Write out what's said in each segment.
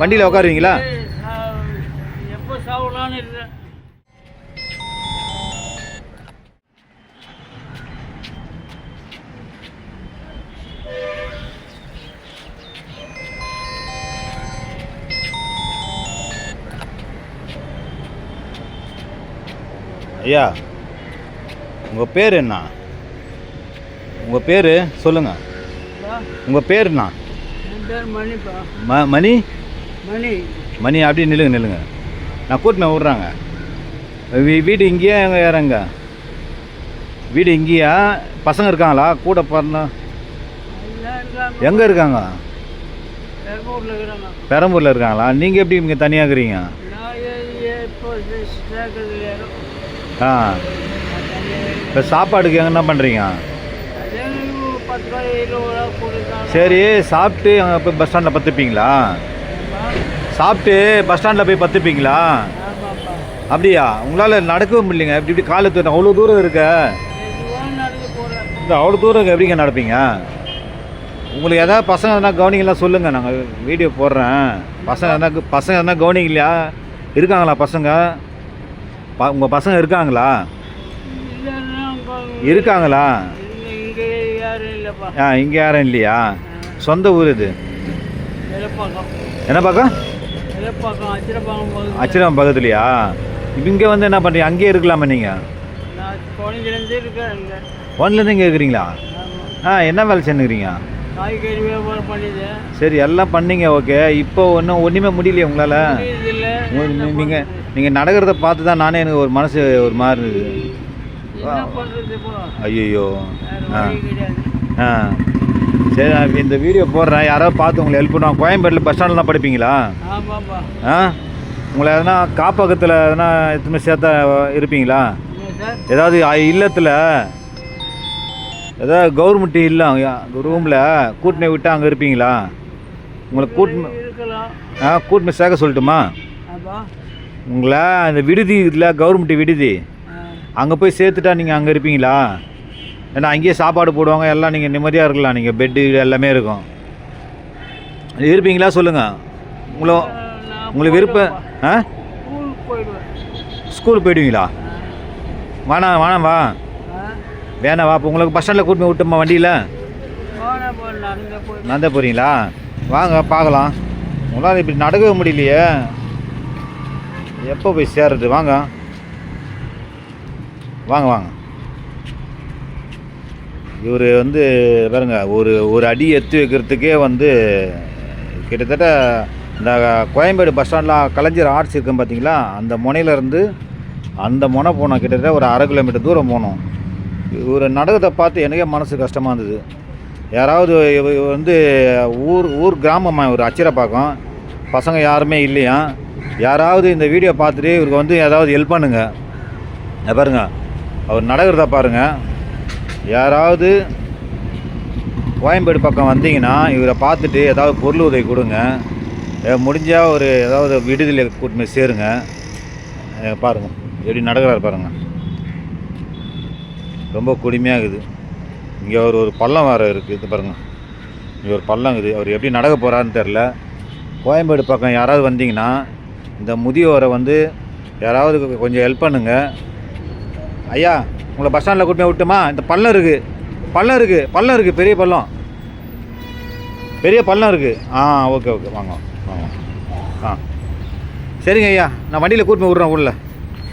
வண்டியில் உட்காருவீங்களா? எப்போ சாவலான்னு ஐயா உங்கள் பேர் என்ன? உங்கள் பேர் சொல்லுங்கள் உங்கள் பேர் என்ன? என் பேர் மணிப்பா. ம மணி? மணி. மணி அப்படியே நில்லுங்க நில்லுங்க. நான் கூட்டின விட்றாங்க வீடு இங்கேயா எங்க யாரங்க? வீடு இங்கேயா? பசங்க இருக்காங்களா? கூட பிறந்தா எங்கே இருக்காங்க? பெரம்பூரில் இருக்காங்களா? நீங்கள் எப்படி இங்கே தனியாக இருக்கிறீங்க? ஆ. இப்போ சாப்பாடுக்கு எங்க என்ன பண்ணுறீங்க சரி சாப்பிட்டு அங்கே போய் பஸ் ஸ்டாண்டில் பத்துப்பீங்களா சாப்பிட்டு பஸ் ஸ்டாண்டில் போய் பத்துப்பீங்களா அப்படியா? உங்களால் நடக்கவும் முடியலைங்க. இப்படி இப்படி காலை தூரம் அவ்வளோ தூரம் இருக்க. இந்த அவ்வளோ தூரம் இருக்க எப்படிங்க நடப்பீங்க? உங்களுக்கு எதாவது பசங்க எதனா கவனிக்கலாம் சொல்லுங்கள் நாங்கள் வீடியோ போடுறேன். பசங்க எதனா பசங்க எதனா கவனிக்கலையா இருக்காங்களா பசங்க? ப உங்கள் பசங்க இருக்காங்களா? இருக்காங்களா? இல்லை இங்கே யாரும் இல்லைப்பா. ஆ இங்கே யாரும் இல்லையா? சொந்த ஊர் இது. என்ன பார்க்க அச்சிரம் பக்கத்துலையா இங்கே வந்து என்ன பண்ணுறீங்க அங்கேயே இருக்கலாமா நீங்கள் ஒன்லேருந்து இங்கே. இருக்கிறீங்களா? ஆ என்ன வேலை செஞ்சுக்கிறீங்க? காய்கறி வியாபாரம் பண்ணிது சரி எல்லாம் பண்ணீங்க ஓகே. இப்போ ஒன்றும் ஒன்றுமே முடியலையே உங்களால்? நீங்கள் நீங்கள் நடக்கிறத பார்த்து தான் நானே எனக்கு ஒரு மனசு ஒரு மாதிரி இருக்குது. ஐயோ ஆ. ஆ. சரி நான் இந்த வீடியோ போடுறேன். யாராவது பார்த்து உங்களை ஹெல்ப் பண்ணுவாங்க. கோயம்பேட்டில் பஸ் ஸ்டாண்ட்லாம் படிப்பீங்களா? ஆமாப்பா. ஆ? உங்களை எதனா காப்பகத்தில் எதனா எத்தனை சேர்த்தா இருப்பீங்களா? ஏதாவது இல்லத்தில் ஏதாவது கவர்மெண்ட் இல்லை ரூமில் கூட்டினை விட்டு அங்கே இருப்பீங்களா? உங்களை இருக்கலாம். ஆ கூட்டின சேர்க்க சொல்லட்டுமா? உங்களை அந்த விடுதி இல்லை கவர்மெண்ட் விடுதி அங்கே போய் சேர்த்துட்டா நீங்கள் அங்கே இருப்பீங்களா? ஏன்னா அங்கேயே சாப்பாடு போடுவாங்க எல்லாம் நீங்கள் நிம்மதியாக இருக்கலாம் நீங்கள் பெட்டு எல்லாமே இருக்கும். இருப்பீங்களா? சொல்லுங்கள் உங்களை உங்களுக்கு விருப்பம் ஆ? ஸ்கூல் போயிடுவீங்களா? வேணாம் வேணாம் வா. வேணாம் வா. இப்போ உங்களுக்கு பஸ் ஸ்டாண்டில் கூட்டு போய் விட்டுமா வண்டியில்? நடந்தே போகிறீங்களா வாங்க பார்க்கலாம். உங்களால் இப்படி நடக்கவே முடியலையே. எப்போ போய் சேர்றது? வாங்க. வாங்க வாங்க. இவர் வந்து பாருங்க ஒரு ஒரு அடி எத்து வைக்கிறதுக்கே வந்து கிட்டத்தட்ட இந்த கோயம்பேடு பஸ் ஸ்டாண்டில் கலைஞர் ஆர்ட்ஸ் இருக்கும் பார்த்தீங்களா அந்த முனையிலேருந்து அந்த முனை போனோம். கிட்டத்தட்ட ஒரு அரை கிலோமீட்டர் தூரம் போனோம். இவர் நடக்கத்தை பார்த்து எனக்கே மனசு கஷ்டமாக இருந்தது. யாராவது வந்து ஊர் ஊர் கிராமமாக ஒரு அச்சிரப்பாக்கம் பசங்க யாருமே இல்லையா? யாராவது இந்த வீடியோ பார்த்துட்டு இவருக்கு வந்து ஏதாவது ஹெல்ப் பண்ணுங்க. பாருங்க அவர் நடக்கிறத பாருங்கள் யாராவது கோயம்பேடு பக்கம் வந்தீங்கன்னா இவரை பார்த்துட்டு ஏதாவது பொருள் உதவி கொடுங்க. முடிஞ்சால் ஒரு ஏதாவது விடுதலை கூட்டு சேருங்க. பாருங்கள் எப்படி நடக்கிறார் பாருங்கள் ரொம்ப கொடுமையாக இருக்குது. இங்கே ஒரு ஒரு பள்ளம் வேறு இருக்குது இது பாருங்கள் இங்கே ஒரு பள்ளம் இருக்குது. அவர் எப்படி நடக்க போகிறாருன்னு தெரில கோயம்பேடு பக்கம் யாராவது வந்தீங்கன்னா இந்த முதியோரை வந்து யாராவது கொஞ்சம் ஹெல்ப் பண்ணுங்கள் ஐயா உங்களை பஸ் ஸ்டாண்டில் கூட்டி போய் விட்டுமா? இந்த பள்ளம் இருக்குது பள்ளம் இருக்குது பள்ளம் இருக்குது பெரிய பள்ளம். பெரிய பள்ளம் இருக்குது ஆ ஓகே ஓகே வாங்க வாங்க ஆ. சரிங்க ஐயா. நான் வண்டியில் கூட்டி போய் விட்றேன் உள்ள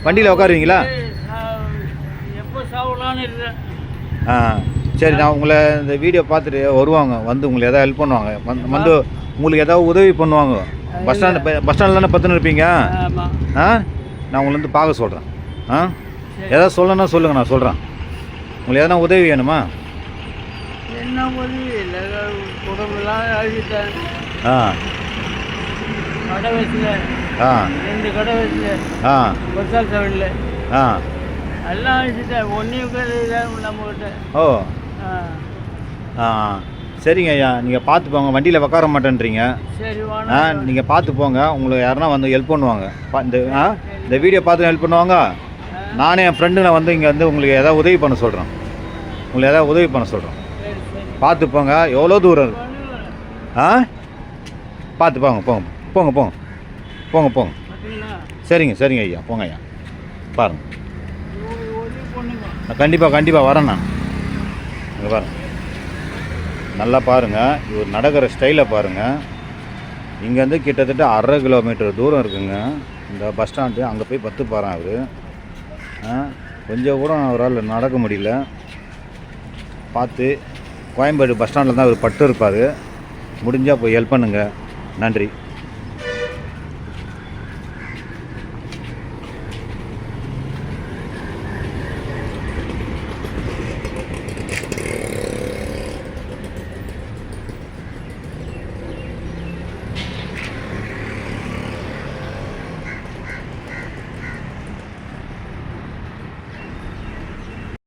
வண்டியில் உட்காருவீங்களா? ஆ. சரி நான் உங்களை இந்த வீடியோ பார்த்துட்டு வருவாங்க. வந்து உங்களுக்கு எதாவது ஹெல்ப் பண்ணுவாங்க. வந்து உங்களுக்கு ஏதாவது உதவி பண்ணுவாங்க. பஸ் ஸ்டாண்டு பஸ் ஸ்டாண்டில் தானே பத்துன்னு இருப்பீங்க? ஆ? நான் உங்களை வந்து பார்க்க சொல்கிறேன் ஆ? ஏதாவது சொல்லணும்னா சொல்லுங்கள் நான் சொல்கிறேன் உங்களுக்கு எதனா உதவி வேணுமா? என்ன உதவி? இல்லை உடம்புலாம் ஆ. கடை வச்சுல. ஆ. ரெண்டு கடை வச்சுல. ஆ. பஸ்ஸால் செவனில் ஆ. எல்லாம் அழிச்சிட்டேன். ஒன்றையும் நம்மகிட்ட. ஓ. ஆ. ஆ சரிங்க ஐயா. நீங்கள் பார்த்து போங்க. வண்டியில் உட்கார மாட்டேன்றீங்க. சரி ஆ நீங்கள் பார்த்து போங்க. உங்களுக்கு யாருன்னா வந்து ஹெல்ப் பண்ணுவாங்க. இந்த ஆ இந்த வீடியோ பார்த்து ஹெல்ப் பண்ணுவாங்க? நானே என் ஃப்ரெண்டுங்களை வந்து இங்கே வந்து உங்களுக்கு எதாவது உதவி பண்ண சொல்கிறேன் உங்களுக்கு எதாவது உதவி பண்ண சொல்கிறோம் பார்த்து போங்க. எவ்வளோ தூரம் இருக்கு? ஆ? பார்த்து போங்க போங்க போங்க போங்க. போங்க போங்க. சரிங்க சரிங்க ஐயா போங்க ஐயா. பாருங்க. நான் கண்டிப்பாக கண்டிப்பாக வரேன் நான். இங்கே பாருங்க. நல்லா பாருங்கள் இவர் நடக்கிற ஸ்டைலை பாருங்கள் இங்கேருந்து கிட்டத்தட்ட அரை கிலோமீட்டர் தூரம் இருக்குங்க. இந்த பஸ் ஸ்டாண்டு அங்கே போய் பத்து பாறேன் அவர். கொஞ்சம் கூட அவரால் நடக்க முடியல. பார்த்து கோயம்பேடு பஸ் ஸ்டாண்டில் தான் அவர் பட்டு இருப்பார். முடிஞ்சால் போய் ஹெல்ப் பண்ணுங்கள் நன்றி.